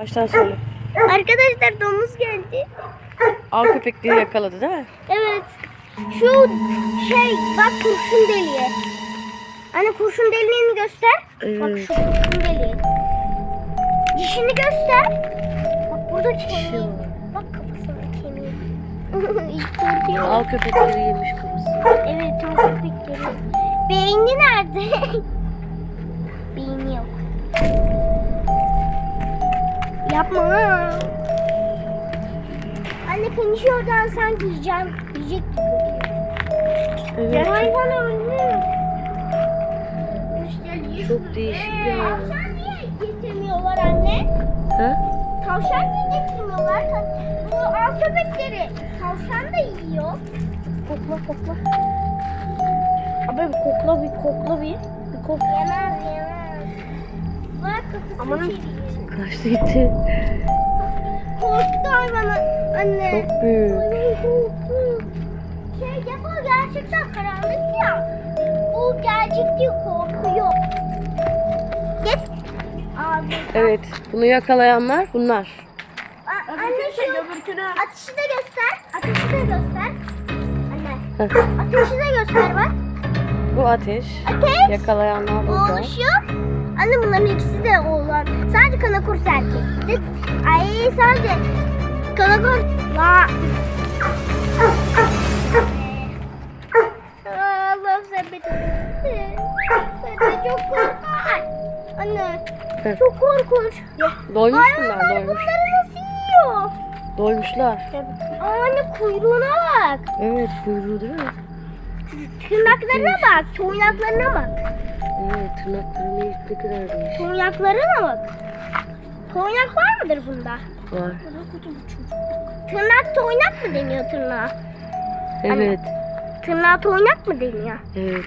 Baştan söyle. Arkadaşlar domuz geldi. Av köpekleri yakaladı değil mi? Evet. Şu şey bak kurşun deliği. Anne kurşun deliğini göster. Bak Evet. şu kurşun deliği. Dişini göster. Bak burada kemiği. Bak kafasında kemiği. İlk korkuyor. Av köpekleri yemiş kafası. Evet tam köpekleri. Beyni nerede? Beyni yok. Yapma. Anne konuşuyordan sanki yiyeceğim. Yiyecek gibi. Evet. Hayvan öldü. Çok değişik bir hayvan. Tavşan niye getirmiyorlar anne? Ha? Tavşan niye getirmiyorlar? Bu av köpekleri. Tavşan da yiyor. Kokla kokla. Abi bir kokla bir kokla bir. Bir kokla. Yemez yemez. Bak kafasını Amanın. çeviriyor. Kaçtı gitti. Korktu hayvanı anne. Çok büyük. Şey depo gerçekten karanlık ya. Bu gerçek değil korkuyor. Git. Abi. Evet. Bunu yakalayanlar bunlar. A- anne şu ateşi de göster. Ateşi de göster. Anne. Ateşi de göster bak. Bu ateş. Ateş. Yakalayanlar burada. Oluşuyor. Anne bunların ikisi de oğlan. Sadece kanakurs erkek. Ay sadece kanakurs. La. Allah sen beni. Sen de çok korkar. Anne çok korkunç. Doymuş bunlar doymuş. bunları nasıl yiyor? Doymuşlar. Aa, Anne kuyruğuna bak. Evet kuyruğu değil mi? Tırnaklarına bak. Toynaklarına bak. Evet tırnakları ne, ne kadar değişik. Toynaklarına bak. Toynak var mıdır bunda? Var. Tırnak toynak mı deniyor tırnağa? Evet. Tırnağa toynak mı deniyor? Evet.